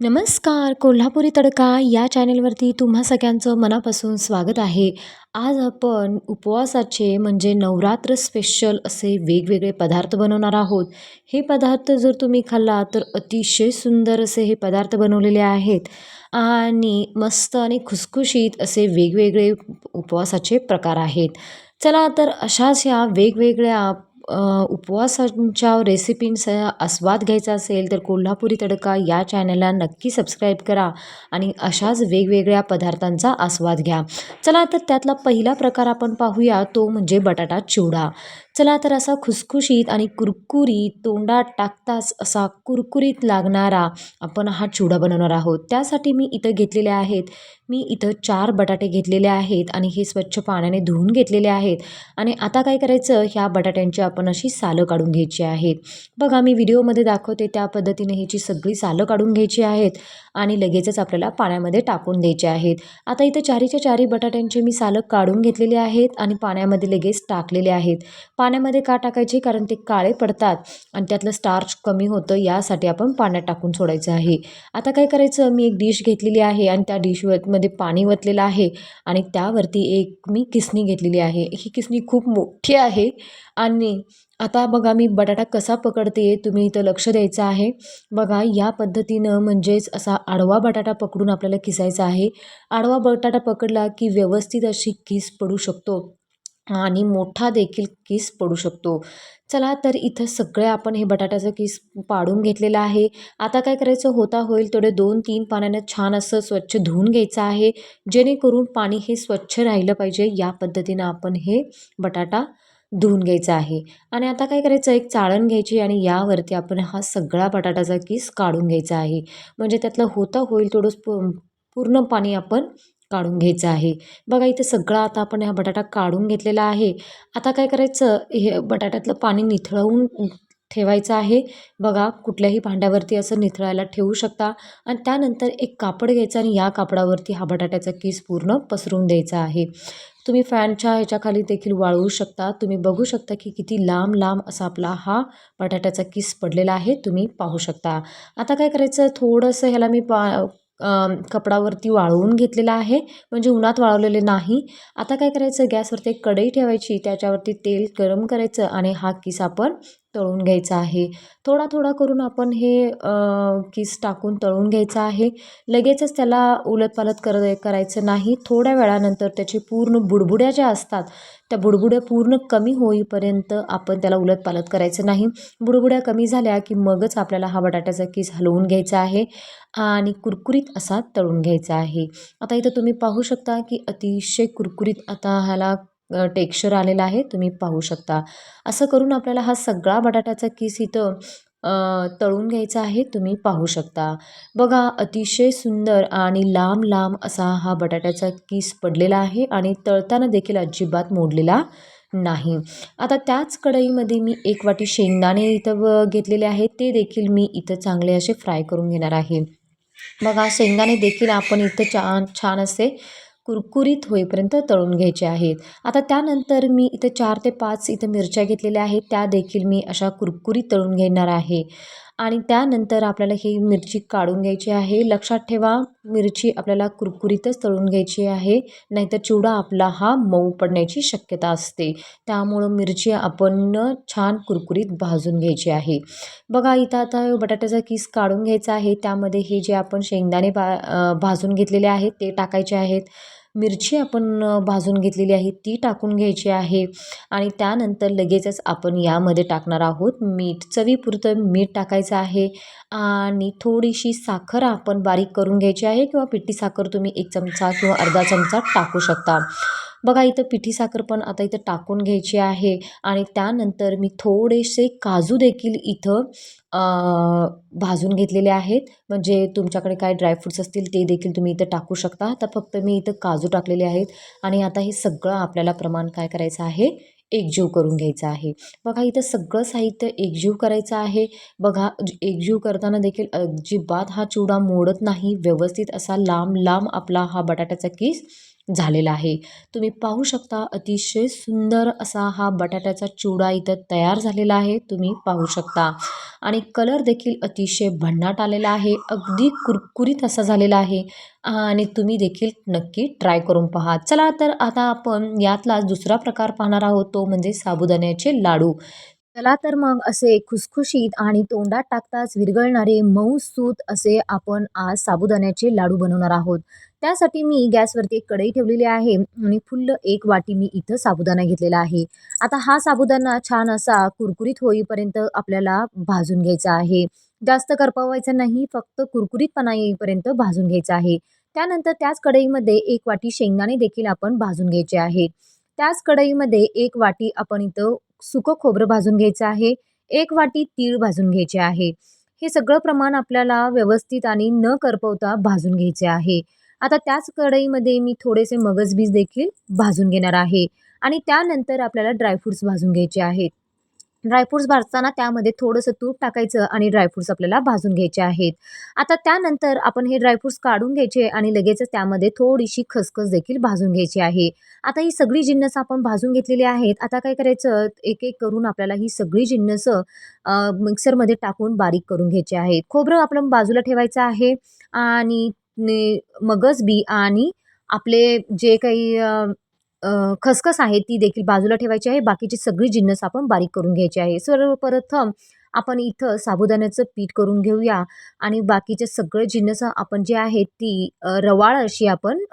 नमस्कार कोल्हापुरी तडका या चॅनेलवरती तुम्हा सगळ्यांचं मनापासून स्वागत आहे. आज आपण उपवासाचे म्हणजे नवरात्र स्पेशल असे वेगवेगळे पदार्थ बनवणार आहोत. हे पदार्थ जर तुम्ही खाल्ला तर अतिशय सुंदर असे हे पदार्थ बनवलेले आहेत आणि मस्त आणि खुसखुशीत असे वेगवेगळे उपवासाचे प्रकार आहेत. चला तर अशाच ह्या वेगवेगळ्या उपवासांच्या रेसिपींचा आस्वाद घ्यायचा असेल तर कोल्हापुरी तडका या चॅनलला नक्की सबस्क्राईब करा आणि अशाच वेगवेगळ्या पदार्थांचा आस्वाद घ्या. चला तर त्यातला पहिला प्रकार आपण पाहूया तो म्हणजे बटाटा चिवडा. चला तर असा खुसखुशीत आणि कुरकुरीत तोंडात टाकताच असा कुरकुरीत लागणारा आपण हा चिवडा बनवणार आहोत. त्यासाठी मी इथं घेतलेले आहेत. मी इथं चार बटाटे घेतलेले आहेत आणि हे स्वच्छ पाण्याने धुवून घेतलेले आहेत. आणि आता काय करायचं? ह्या बटाट्यांची आपण अशी सालं काढून घ्यायची आहेत. बघा मी व्हिडिओमध्ये दाखवते त्या पद्धतीने ह्याची सगळी सालं काढून घ्यायची आहेत आणि लगेचच आपल्याला पाण्यामध्ये टाकून द्यायचे आहेत. आता इथं चारीच्या चारी बटाट्यांचे मी सालं काढून घेतलेले आहेत आणि पाण्यामध्ये लगेच टाकलेले आहेत. पाण्यामध्ये का टाकायचे? कारण ते काळे पडतात आणि त्यातलं स्टार्च कमी होतं यासाठी आपण पाण्यात टाकून सोडायचं आहे. आता काय करायचं? मी एक डिश घेतलेली आहे आणि त्या डिशमध्ये पाणी वतलेलं आहे आणि त्यावरती एक मी किसणी घेतलेली आहे. ही किसणी खूप मोठी आहे आणि आता बघा मी बटाटा कसा पकडते तुम्ही इथं लक्ष द्यायचं आहे. बघा या पद्धतीनं म्हणजेच असा आडवा बटाटा पकडून आपल्याला किसायचा आहे. आडवा बटाटा पकडला की व्यवस्थित अशी किस पडू शकतो. आणि मोठा देखील किस पडू शकतो. चला तर इथं सगळे आपण हे बटाट्याचं किस पाडून घेतलेलं आहे. आता काय करायचं? होता होईल थोडे दोन तीन पाण्यानं छान असं स्वच्छ धुवून घ्यायचं आहे. जेणेकरून पाणी हे स्वच्छ राहिलं पाहिजे. या पद्धतीनं आपण हे बटाटा धुवून घ्यायचं आहे. आणि आता काय करायचं? एक चाळण घ्यायची आणि यावरती आपण हा सगळा बटाट्याचा किस काढून घ्यायचा आहे. म्हणजे त्यातलं होता होईल तेवढंच पूर्ण पाणी आपण काढून घ्यायचं आहे. बघा इथे सगळं आता आपण हा बटाटा काढून घेतलेला आहे. आता काय करायचं हे बटाट्यातलं पाणी निथळवून ठेवायचं आहे. बघा कुठल्याही भांड्यावरती असं निथळायला ठेवू शकता. आणि त्यानंतर एक कापड घ्यायचं आणि या कापडावरती हा बटाट्याचा किस पूर्ण पसरून द्यायचा आहे. तुम्ही फॅनच्या ह्याच्याखाली देखील वाळवू शकता. तुम्ही बघू शकता की किती लांब लांब असा आपला हा बटाट्याचा किस पडलेला आहे. तुम्ही पाहू शकता. आता काय करायचं थोडंसं ह्याला मी पा कपडावरती वाळवून घेतलेला आहे. म्हणजे उन्हात वाळवलेले नाही. आता काय करायचं? गॅसवरती एक कढई ठेवायची. त्याच्यावरती तेल गरम करायचं आणि हा किस आपण तळून घ्यायचा आहे. थोडा थोडा करून आपण हे किस टाकून तळून घ्यायचं आहे. लगेचच त्याला उलटपालट कर करायचं नाही. थोड्या वेळानंतर त्याचे पूर्ण बुडबुड्या ज्या असतात त्या बुडबुड्या पूर्ण कमी होईपर्यंत आपण त्याला उलटपालट करायचं नाही. बुडबुड्या कमी झाल्या की मगच आपल्याला हा बटाट्याचा किस हलवून घ्यायचा आहे आणि कुरकुरीत असा तळून घ्यायचा आहे. आता इथं तुम्ही पाहू शकता की अतिशय कुरकुरीत आता ह्याला टेक्स्चर आलेला आहे तुम्ही पाहू शकता. असं करून आपल्याला हा सगळा बटाट्याचा किस इथं तळून घ्यायचा आहे तुम्ही पाहू शकता. बघा अतिशय सुंदर आणि लांब लांब असा हा बटाट्याचा किस पडलेला आहे आणि तळताना देखील अजिबात मोडलेला नाही. आता त्याच कढईमध्ये मी एक वाटी शेंगदाणे इथं घेतलेले आहे ते देखील मी इथं चांगले असे फ्राय करून घेणार आहे. बघा शेंगदाणे देखील आपण इथं छान छान असे कुरकुरीत होईपर्यंत तळून घ्यायचे आहेत. आता त्यानंतर मी इथं चार ते पाच इथं मिरच्या घेतलेल्या आहेत. त्या देखील मी अशा कुरकुरीत तळून घेणार आहे. आणि त्यानंतर आपल्याला ही मिरची काढून घ्यायची आहे. लक्षात ठेवा मिरची आपल्याला कुरकुरीतच तळून घ्यायची आहे. नाहीतर चिवडा आपला हा मऊ पडण्याची शक्यता असते. त्यामुळं मिरची आपण छान कुरकुरीत भाजून घ्यायची आहे. बघा इथं आता बटाट्याचा किस काढून घ्यायचा आहे. त्यामध्ये हे जे आपण शेंगदाणे भा भाजून घेतलेले आहेत ते टाकायचे आहेत. मिरची आपण भाजून घेतलेली आहे ती टाकून घ्यायची आहे आणि त्यानंतर लगेचच आपण यामध्ये टाकणार आहोत मीठ. चवीपुरतं मीठ टाकायचं आहे आणि थोडीशी साखर आपण बारीक करून घ्यायची आहे किंवा पिठी साखर तुम्ही एक चमचा किंवा अर्धा चमचा टाकू शकता. बघा इथं पिठी साखर पण आता इथं टाकून घ्यायची आहे आणि त्यानंतर मी थोडेसे काजू देखील इथं भाजून घेतलेले आहेत. म्हणजे तुमच्याकडे काय ड्रायफ्रूट्स असतील ते देखील तुम्ही इथं टाकू शकता. तर फक्त मी इथं काजू टाकलेले आहेत. आणि आता हे सगळं आपल्याला प्रमाण काय करायचं आहे? एकजीव करून घ्यायचं आहे. बघा इथं सगळं साहित्य एकजीव करायचं आहे. बघा एकजीव करताना देखील अजिबात हा चिवडा मोडत नाही. व्यवस्थित असा लांब लांब आपला हा बटाट्याचा किस झालेला आहे. तुम्ही पाहू शकता अतिशय सुंदर असा हा बटाट्याचा चिवडा इथं तयार झालेला आहे. तुम्ही पाहू शकता. आणि कलर देखील अतिशय भन्नाट आलेला आहे. अगदी कुरकुरीत असा झालेला आहे. आणि तुम्ही देखील नक्की ट्राय करून पहा. चला तर आता आपण यातला दुसरा प्रकार पाहणार आहोत. तो म्हणजे साबुदाण्याचे लाडू. चला तर मग असे खुसखुशीत आणि तोंडात टाकताच विरघळणारे मऊ सूत असे आपण आज साबुदाण्याचे लाडू बनवणार आहोत. त्यासाठी मी गॅसवरती एक कढई ठेवलेली आहे आणि फुल्ल एक वाटी मी इथं साबुदाणा घेतलेला आहे. आता हा साबुदाणा छान असा कुरकुरीत होईपर्यंत आपल्याला भाजून घ्यायचा आहे. जास्त करपवायचा नाही फक्त कुरकुरीतपणा येईपर्यंत भाजून घ्यायचा आहे. त्यानंतर त्याच कढईमध्ये एक वाटी शेंगदाणे देखील आपण भाजून घ्यायचे आहेत त्याच कढईमध्ये एक वाटी आपण इथं सुकं खोबरं भाजून घ्यायचं आहे. एक वाटी तीळ भाजून घ्यायचे आहे. हे सगळं प्रमाण आपल्याला व्यवस्थित आणि न करपवता भाजून घ्यायचे आहे. आता त्याच कढईमध्ये मी थोडेसे मगजबीज देखील भाजून घेणार आहे. आणि त्यानंतर आपल्याला ड्रायफ्रूट्स भाजून घ्यायचे आहेत. ड्रायफ्रूट्स भाजताना त्यामध्ये थोडंसं तूप टाकायचं आणि ड्रायफ्रूट्स आपल्याला भाजून घ्यायचे आहेत. आता त्यानंतर आपण हे ड्रायफ्रूट्स काढून घ्यायचे आणि लगेचच त्यामध्ये थोडीशी खसखस देखील भाजून घ्यायची आहे. आता ही सगळी जिन्नस आपण भाजून घेतलेली आहेत. आता काय करायचं? एक एक करून आपल्याला ही सगळी जिन्नस मिक्सरमध्ये टाकून बारीक करून घ्यायची आहेत. खोबरं आपलं बाजूला ठेवायचं आहे. आणि मगज बी आणि आपले जे काही खसखस आहे ती देखील बाजूला ठेवायची आहे. बाकीची सगळी जिन्नस आपण बारीक करून घ्यायची आहे. सर्वप्रथम आपण इथं साबुदाण्याचं पीठ करून घेऊया आणि बाकीचे सगळे जिन्नस आपण जे आहेत ती रवाळ अशी आपण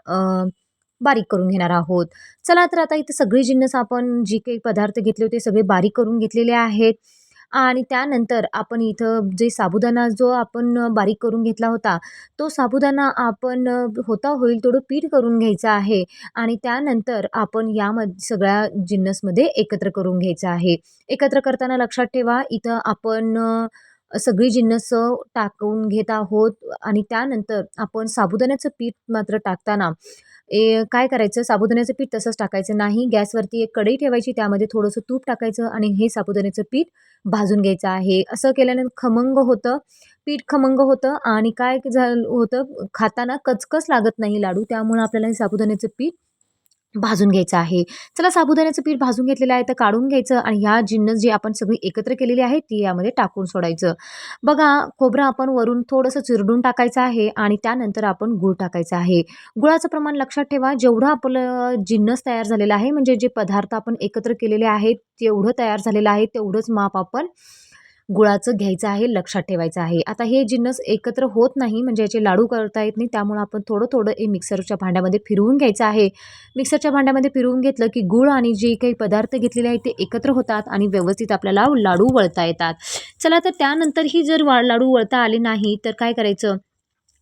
बारीक करून घेणार आहोत. चला तर आता इथं सगळी जिन्नस आपण जी काही पदार्थ घेतले होते सगळे बारीक करून घेतलेले आहेत. आणि त्यानंतर आपण इथं जे साबुदाणा जो आपण बारीक करून घेतला होता तो साबुदाणा आपण होता होईल तेवढं पीठ करून घ्यायचं आहे आणि त्यानंतर आपण यामध्ये सगळ्या जिन्नसमध्ये एकत्र करून घ्यायचं आहे. एकत्र करताना लक्षात ठेवा इथं आपण सगळी जिन्नस टाकून घेत आहोत आणि त्यानंतर आपण साबुदाण्याचं पीठ मात्र टाकताना ए काय करायचं? साबुदाण्याचं पीठ तसंच टाकायचं. नाही गॅसवरती एक कढई ठेवायची त्यामध्ये थोडंसं तूप टाकायचं आणि हे साबुदाण्याचं पीठ भाजून घ्यायचं आहे. असं केल्यानं खमंग होतं पीठ खमंग होतं आणि काय झालं होतं? खाताना कचकच लागत नाही लाडू त्यामुळं आपल्याला हे साबुदाण्याचं पीठ भाजून घ्यायचं आहे. चला साबुदाण्याचं पीठ भाजून घेतलेलं आहे तर काढून घ्यायचं आणि ह्या जिन्नस जी आपण सगळी एकत्र केलेली आहे ती यामध्ये टाकून सोडायचं. बघा खोबरं आपण वरून थोडंसं चिरडून टाकायचं आहे आणि त्यानंतर आपण गूळ टाकायचं आहे. गुळाचं प्रमाण लक्षात ठेवा जेवढं आपलं जिन्नस तयार झालेलं आहे म्हणजे जे पदार्थ आपण एकत्र केलेले आहेत तेवढं तयार झालेलं आहे तेवढंच माप आपण गुळाचं घ्यायचं आहे लक्षात ठेवायचं आहे. आता हे जिन्नस एकत्र होत नाही म्हणजे याचे लाडू करता येत नाही त्यामुळे आपण थोडं थोडं हे मिक्सरच्या भांड्यामध्ये फिरवून घ्यायचं आहे. मिक्सरच्या भांड्यामध्ये फिरवून घेतलं की गुळ आणि जे काही पदार्थ घेतलेले आहेत ते एकत्र होतात आणि व्यवस्थित आपल्याला लाडू वळता येतात. चला तर त्यानंतर ही जर वा लाडू वळता आले नाही तर काय करायचं?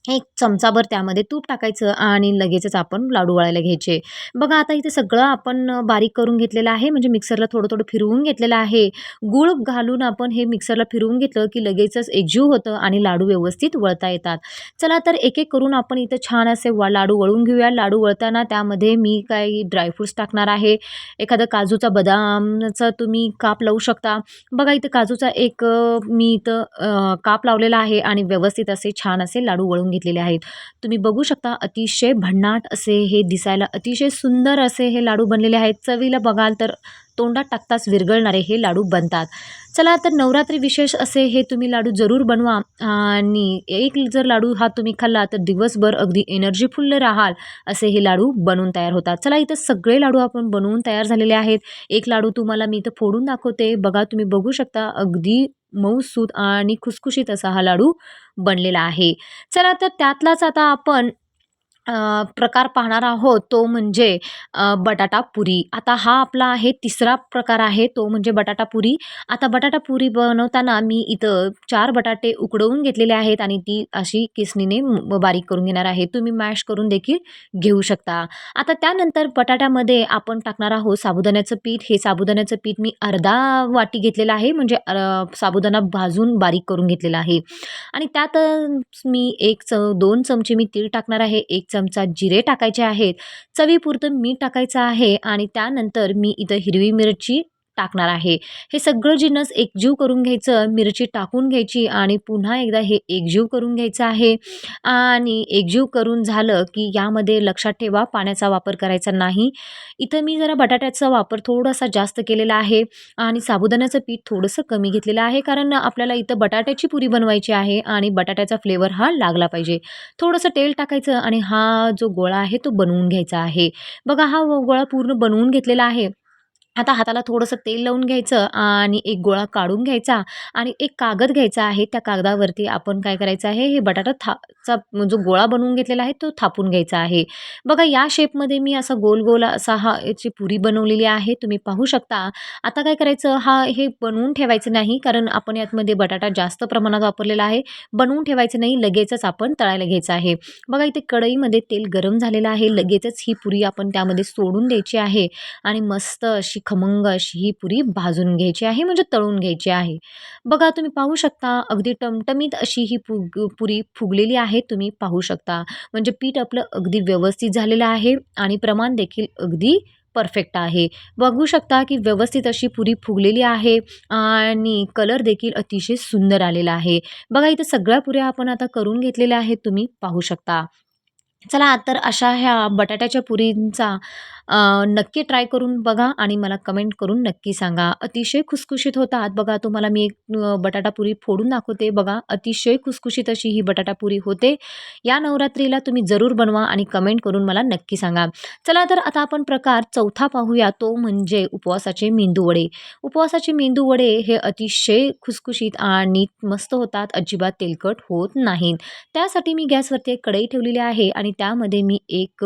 एक चमचाभर त्यामध्ये तूप टाकायचं आणि लगेचच आपण लाडू वळायला घ्यायचे. बघा आता इथे सगळं आपण बारीक करून घेतलेलं आहे. म्हणजे मिक्सरला थोडं थोडं फिरवून घेतलेलं आहे. गूळ घालून आपण हे मिक्सरला फिरवून घेतलं की लगेचच एकजीव होतं आणि लाडू व्यवस्थित वळता येतात. चला तर एक एक करून आपण इथं छान असे व लाडू वळून घेऊया. लाडू वळताना त्यामध्ये मी काही ड्रायफ्रूट्स टाकणार आहे. एखादं काजूचा बदामचा तुम्ही काप लावू शकता. बघा इथं काजूचा एक मी इथं काप लावलेला आहे आणि व्यवस्थित असे छान असे लाडू वळून घेतलेले आहेत. तुम्ही बघू शकता अतिशय भन्नाट असे हे दिसायला अतिशय सुंदर असे हे लाडू बनलेले आहेत. चवीला बघाल तर तोंडात टाकताच विरघळणारे हे लाडू बनतात. चला तर नवरात्री विशेष असे हे तुम्ही लाडू जरूर बनवा आणि एक जर लाडू हा तुम्ही खाल्ला तर दिवसभर अगदी एनर्जीफुल राहाल असे हे लाडू बनवून तयार होतात. चला इथं सगळे लाडू आपण बनवून तयार झालेले आहेत. एक लाडू तुम्हाला मी इथं फोडून दाखवते. बघा तुम्ही बघू शकता अगदी मऊसूत आणि खुसखुशीत असा हा लाडू बनलेला आहे. चला तर त्यातलाच आता आपण प्रकार पाहणार आहोत तो म्हणजे बटाटा पुरी. आता हा आपला आहे तिसरा प्रकार आहे तो म्हणजे बटाटा पुरी. आता बटाटा पुरी बनवताना मी इथं चार बटाटे उकडवून घेतलेले आहेत आणि ती अशी किसणीने बारीक करून घेणार आहे. तुम्ही मॅश करून देखील घेऊ शकता. आता त्यानंतर बटाट्यामध्ये आपण टाकणार आहोत साबुदाण्याचं पीठ. हे साबुदाण्याचं पीठ मी अर्धा वाटी घेतलेलं आहे म्हणजे साबुदाणा भाजून बारीक करून घेतलेला आहे. आणि त्यात मी एक च दोन चमचे मी तीळ टाकणार आहे एक चम चमचा जिरे टाकायचे आहेत चवीपुरतं मीठ टाकायचं आहे आणि त्यानंतर मी इथं हिरवी मिरची टाकणार आहे. हे सगळं जिन्नस एकजीव करून घ्यायचं मिरची टाकून घ्यायची आणि पुन्हा एकदा हे एकजीव करून घ्यायचं आहे. आणि एकजीव करून झालं की यामध्ये लक्षात ठेवा पाण्याचा वापर करायचा नाही. इथं मी जरा बटाट्याचा वापर थोडासा जास्त केलेला आहे आणि साबुदाण्याचं पीठ थोडंसं कमी घेतलेलं आहे कारण आपल्याला इथं बटाट्याची पुरी बनवायची आहे आणि बटाट्याचा फ्लेवर हा लागला पाहिजे. थोडंसं तेल टाकायचं आणि हा जो गोळा आहे तो बनवून घ्यायचा आहे. बघा हा गोळा पूर्ण बनवून घेतलेला आहे. आता हाताला थोडंसं तेल लावून घ्यायचं आणि एक गोळा काढून घ्यायचा आणि एक कागद घ्यायचा आहे. त्या कागदावरती आपण काय करायचं आहे? हे बटाटा था चा जो गोळा बनवून घेतलेला आहे तो थापून घ्यायचा आहे. बघा या शेपमध्ये मी असा गोल गोल असा हा याची पुरी बनवलेली आहे. तुम्ही पाहू शकता. आता काय करायचं? हा हे बनवून ठेवायचं नाही कारण आपण यातमध्ये बटाटा जास्त प्रमाणात वापरलेला आहे. बनवून ठेवायचं नाही. लगेचच आपण तळायला घ्यायचं आहे. बघा इथे कढईमध्ये तेल गरम झालेलं आहे. लगेचच ही पुरी आपण त्यामध्ये सोडून द्यायची आहे आणि मस्त अशी खमंग अशी ही पुरी भाजून घ्यायची आहे म्हणजे तळून घ्यायची आहे. बघा तुम्ही पाहू शकता अगदी टमटमीत अशी ही पुग पुरी फुगलेली आहे तुम्ही पाहू शकता. म्हणजे पीठ आपलं अगदी व्यवस्थित झालेलं आहे आणि प्रमाण देखील अगदी परफेक्ट आहे. बघू शकता की व्यवस्थित अशी पुरी फुगलेली आहे आणि कलर देखील अतिशय सुंदर आलेला आहे. बघा इथं सगळ्या पुऱ्या आपण आता करून घेतलेल्या आहेत तुम्ही पाहू शकता. चला तर अशा ह्या बटाट्याच्या पुरींचा नक्की ट्राय करून बघा आणि मला कमेंट करून नक्की सांगा. अतिशय खुसखुशीत होतात बघा. तुम्हाला मी एक बटाटापुरी फोडून दाखवते बघा. अतिशय खुसखुशीत अशी ही बटाटापुरी होते. या नवरात्रीला तुम्ही जरूर बनवा आणि कमेंट करून मला नक्की सांगा. चला तर आता आपण प्रकार चौथा पाहूया. तो म्हणजे उपवासाचे मेंदू वडे. उपवासाचे मेंदू वडे हे अतिशय खुसखुशीत आणि मस्त होतात. अजिबात तेलकट होत नाहीत. त्यासाठी मी गॅसवरती एक कढई ठेवलेली आहे आणि त्यामध्ये मी एक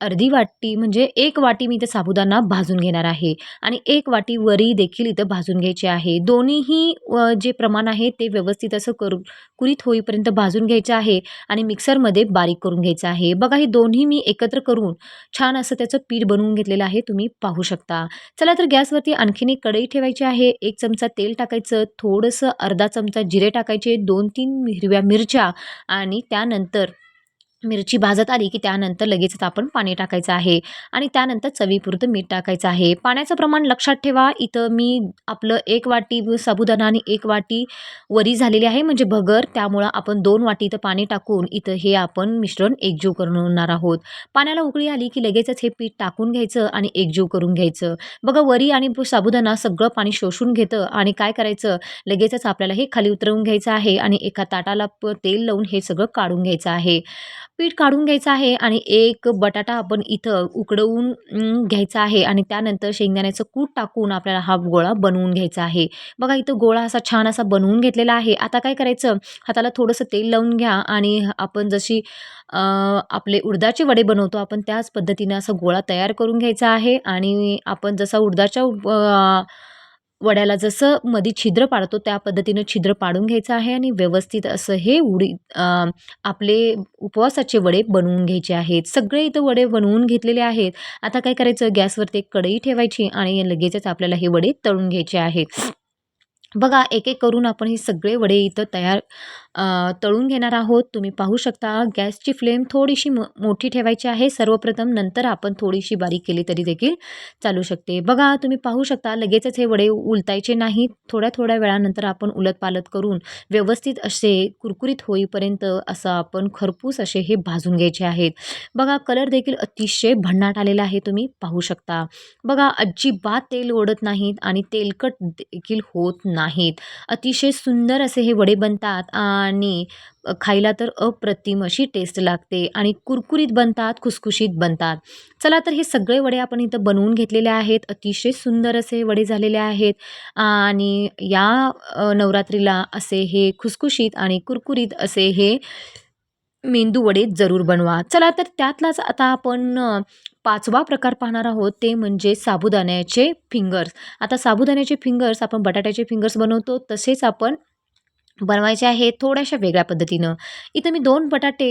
अर्धी वाटी म्हणजे एक वाटी मी इथे साबुदाणा भाजून घेणार आहे. आणि एक वाटी वरी देखील इथं भाजून घ्यायची आहे. दोन्हीही जे प्रमाण आहे ते व्यवस्थित असं करू कुरीत होईपर्यंत भाजून घ्यायचं आहे आणि मिक्सरमध्ये बारीक करून घ्यायचं आहे. बघा हे दोन्ही मी एकत्र करून छान असं त्याचं पीठ बनवून घेतलेलं आहे. तुम्ही पाहू शकता. चला तर गॅसवरती आणखीन एक कढई ठेवायची आहे. एक चमचा तेल टाकायचं थोडंसं अर्धा चमचा जिरे टाकायचे दोन तीन हिरव्या मिरच्या आणि त्यानंतर मिरची भाजत आली की त्यानंतर लगेचच आपण पाणी टाकायचं आहे आणि त्यानंतर चवीपुरतं मीठ टाकायचं आहे. पाण्याचं प्रमाण लक्षात ठेवा. इथं मी आपलं एक वाटी साबुदाणा आणि एक वाटी वरी झालेली आहे म्हणजे भगर. त्यामुळं आपण दोन वाटी इथं पाणी टाकून इथं हे आपण मिश्रण एकजीव करणार आहोत. पाण्याला उकळी आली की लगेचच हे पीठ टाकून घ्यायचं आणि एकजीव करून घ्यायचं. बघा वरी आणि साबुदाणा सगळं पाणी शोषून घेतं आणि काय करायचं? लगेचच आपल्याला हे खाली उतरवून घ्यायचं आहे आणि एका ताटाला तेल लावून हे सगळं काढून घ्यायचं आहे. पीठ काढून घ्यायचं आहे आणि एक बटाटा आपण इथं उकडवून घ्यायचा आहे आणि त्यानंतर शेंगदाण्याचं कूट टाकून आपल्याला हा गोळा बनवून घ्यायचा आहे. बघा इथं गोळा असा छान असा बनवून घेतलेला आहे. आता काय करायचं? हाताला थोडंसं तेल लावून घ्या आणि आपण जशी आपले उडदाचे वडे बनवतो आपण त्याच पद्धतीनं असं गोळा तयार करून घ्यायचा आहे आणि आपण जसा उडदाच्या वड्याला जसं मध्ये छिद्र पाडतो त्या पद्धतीनं छिद्र पाडून घ्यायचं आहे आणि व्यवस्थित असं हे उडी आपले उपवासाचे वडे बनवून घ्यायचे आहेत. सगळे इथं वडे बनवून घेतलेले आहेत. आता काय करायचं? गॅसवरती एक कढई ठेवायची आणि लगेचच आपल्याला हे वडे तळून घ्यायचे आहेत. बघा एक एक करून आपण हे सगळे वडे इथं तयार तळून घेणार आहोत. तुम्ही पाहू शकता गॅसची फ्लेम थोडीशी मो मोठी ठेवायची आहे. सर्वप्रथम नंतर आपण थोडीशी बारीक केली तरी देखील चालू शकते. बघा तुम्ही पाहू शकता लगेचच हे वडे उलटायचे नाहीत. थोड्या थोड्या वेळानंतर आपण उलटपालट करून व्यवस्थित असे कुरकुरीत होईपर्यंत असं आपण खरपूस असे हे भाजून घ्यायचे आहेत. बघा कलर देखील अतिशय भन्नाट आलेला आहे. तुम्ही पाहू शकता. बघा अजिबात तेल ओढत नाहीत आणि तेलकट देखील होत नाही नाहीत. अतिशय सुंदर असे हे वडे बनतात आणि खायला तर अप्रतिम अशी टेस्ट लागते आणि कुरकुरीत बनतात खुसखुशीत बनतात. चला तर हे सगळे वडे आपण इथं बनवून घेतलेले आहेत. अतिशय सुंदर असे वडे झालेले आहेत आणि या नवरात्रीला असे हे खुसखुशीत आणि कुरकुरीत असे हे मेंदू वडे जरूर बनवा. चला तर त्यातलाच आता आपण पाचवा प्रकार पाहणार आहोत ते म्हणजे साबुदाण्याचे फिंगर्स आता साबुदाण्याचे फिंगर्स आपण बटाट्याचे फिंगर्स बनवतो तसेच आपण बनवायचे आहे थोड्याशा वेगळ्या पद्धतीनं. इथं मी दोन बटाटे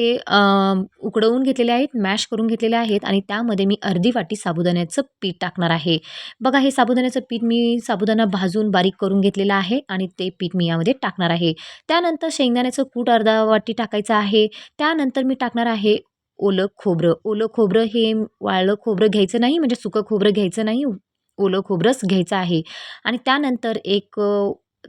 उकडवून घेतलेले आहेत मॅश करून घेतलेले आहेत आणि त्यामध्ये मी अर्धी वाटी साबुदाण्याचं पीठ टाकणार आहे. बघा हे साबुदाण्याचं पीठ मी साबुदाणा भाजून बारीक करून घेतलेलं आहे आणि ते पीठ मी यामध्ये टाकणार आहे. त्यानंतर शेंगदाण्याचं कूट अर्धा वाटी टाकायचं आहे. त्यानंतर मी टाकणार आहे ओलं खोबरं. ओलं खोबरं हे वाळलं खोबरं घ्यायचं नाही म्हणजे सुकं खोबरं घ्यायचं नाही ओलं खोबरंच घ्यायचं आहे. आणि त्यानंतर एक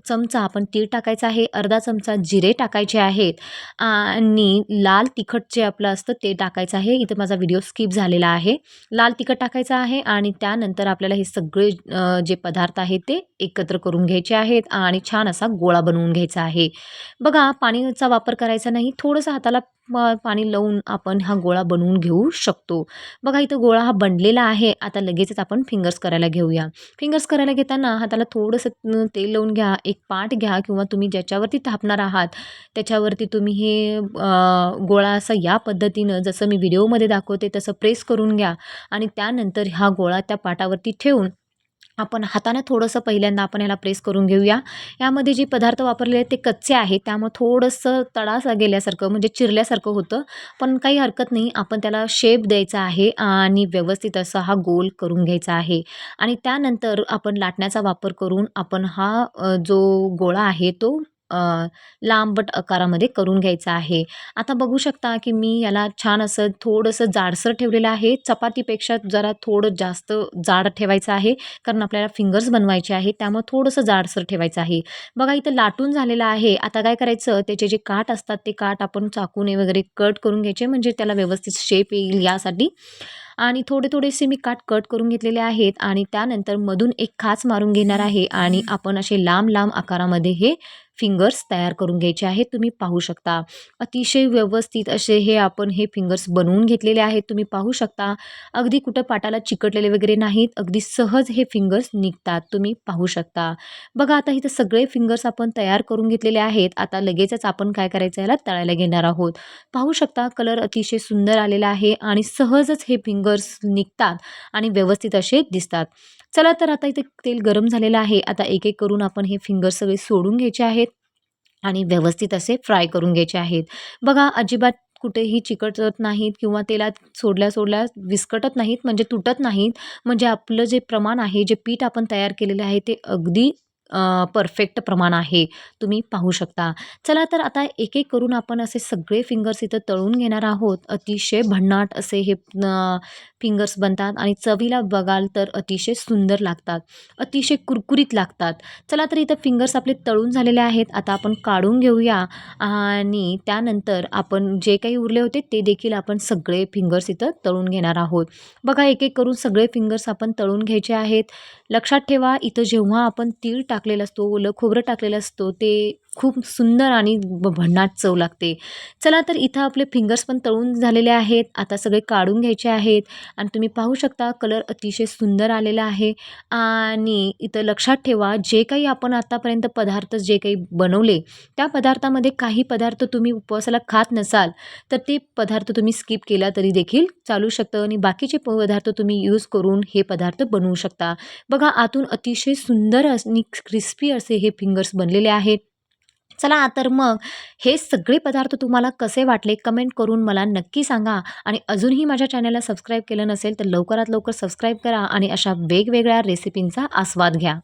चमचा आपण तीळ टाकायचं आहे अर्धा चमचा जिरे टाकायचे आहेत आणि लाल तिखट जे आपलं असतं ते टाकायचं आहे. इथं माझा व्हिडिओ स्किप झालेला आहे. लाल तिखट टाकायचं आहे आणि त्यानंतर आपल्याला हे सगळे जे पदार्थ आहेत ते एकत्र करून घ्यायचे आहेत आणि छान असा गोळा बनवून घ्यायचा आहे. बघा पाणीचा वापर करायचा नाही. थोडंसं हाताला पाणी लावून आपण हा गोळा बनवून घेऊ शकतो. बघा इथं गोळा हा बनलेला आहे. आता लगेचच आपण फिंगर्स करायला घेऊया. फिंगर्स करायला घेताना हाताला थोडंसं तेल लावून घ्या. एक पाट घ्या किंवा तुम्ही ज्याच्यावरती थापणार आहात त्याच्यावरती तुम्ही हे गोळा असा या पद्धतीनं जसं मी व्हिडिओमध्ये दाखवते तसं प्रेस करून घ्या. आणि त्यानंतर हा गोळा त्या पाटावरती ठेवून आपण हातानं थोडंसं पहिल्यांदा आपण याला प्रेस करून घेऊया. यामध्ये जे पदार्थ वापरले आहेत ते कच्चे आहेत. त्यामुळे थोडंसं तडास गेल्यासारखं म्हणजे चिरल्यासारखं होतं. पण काही हरकत नाही. आपण त्याला शेप द्यायचा आहे आणि व्यवस्थित असा हा गोल करून घ्यायचा आहे. आणि त्यानंतर आपण लाटण्याचा वापर करून आपण हा जो गोळा आहे तो लांबट आकारामध्ये करून घ्यायचा आहे. आता बघू शकता की मी याला छान असं थोडंसं जाडसर ठेवलेलं आहे. चपातीपेक्षा जरा थोडं जास्त जाड ठेवायचं आहे. कारण आपल्याला फिंगर्स बनवायचे आहे त्यामुळे थोडंसं जाडसर ठेवायचं आहे. बघा इथं लाटून झालेलं आहे. आता काय करायचं? त्याचे जे काठ असतात ते काठ आपण चाकूने वगैरे कट करून घ्यायचे. म्हणजे त्याला व्यवस्थित शेप येईल यासाठी. आणि थोडे थोडेसे मी काठ कट करून घेतलेले आहेत. आणि त्यानंतर मधून एक खाच मारून घेणार आहे. आणि आपण असे लांब लांब आकारामध्ये हे फिंगर्स तयार करून घ्यायचे आहेत. तुम्ही पाहू शकता. अतिशय व्यवस्थित असे हे आपण हे फिंगर्स बनवून घेतलेले आहेत. तुम्ही पाहू शकता. अगदी कुठं पाटाला चिकटलेले वगैरे नाहीत. अगदी सहज हे फिंगर्स निघतात. तुम्ही पाहू शकता. बघा आता इथं सगळे फिंगर्स आपण तयार करून घेतलेले आहेत. आता लगेचच आपण काय करायचं? याला तळायला घेणार आहोत. पाहू शकता कलर अतिशय सुंदर आलेला आहे आणि सहजच हे फिंगर्स निघतात आणि व्यवस्थित असे दिसतात. चला तर आता इथे तेल गरम झालेलं आहे. आता एक एक करून आपण हे फिंगर्स सगळे सोडून घ्यायचे आहेत. आणि व्यवस्थित असे फ्राय करून घ्यायचे आहेत. बघा अजिबात कुठेही चिकटत नाहीत किंवा तेलात सोडल्या सोडल्या विस्कटत नाहीत म्हणजे तुटत नाहीत. म्हणजे आपलं जे प्रमाण आहे जे पीठ आपण तयार केलेलं आहे ते अगदी परफेक्ट प्रमाण आहे. तुम्ही पाहू शकता. चला तर आता एक एक करून आपण असे सगळे फिंगर्स इथं तळून घेणार आहोत. अतिशय भन्नाट असे हे फिंगर्स बनतात आणि चवीला बघाल तर अतिशय सुंदर लागतात. अतिशय कुरकुरीत लागतात. चला तर इथं फिंगर्स आपले तळून झालेले आहेत. आता आपण काढून घेऊया आणि त्यानंतर आपण जे काही उरले होते ते देखील आपण सगळे फिंगर्स इथं तळून घेणार आहोत. बघा एक एक करून सगळे फिंगर्स आपण तळून घ्यायचे आहेत. लक्षात ठेवा इथं जेव्हा आपण तीळ टाकलेलं असतो ओलं खोबरं टाकलेलं असतो ते खूप सुंदर आणि भन्नाट चव लागते. चला तर इथं आपले फिंगर्स पण तळून झालेले आहेत. आता सगळे काढून घ्यायचे आहेत. आणि तुम्ही पाहू शकता कलर अतिशय सुंदर आलेला आहे. आणि इथं लक्षात ठेवा जे काही आपण आतापर्यंत पदार्थ जे काही बनवले त्या पदार्थामध्ये काही पदार्थ तुम्ही उपवासाला खात नसाल तर ते पदार्थ तुम्ही स्किप केला तरी देखील चालू शकतं. आणि बाकीचे पदार्थ तुम्ही यूज करून हे पदार्थ बनवू शकता. बघा आतून अतिशय सुंदर आणि क्रिस्पी असे हे फिंगर्स बनलेले आहेत. चला तर मग हे सगळे पदार्थ तुम्हाला कसे वाटले कमेंट करून मला नक्की सांगा. आणि अजूनही माझ्या चॅनलला सबस्क्राईब केलं नसेल तर लवकरात लवकर सबस्क्राईब करा आणि अशा वेगवेगळ्या रेसिपींचा आस्वाद घ्या.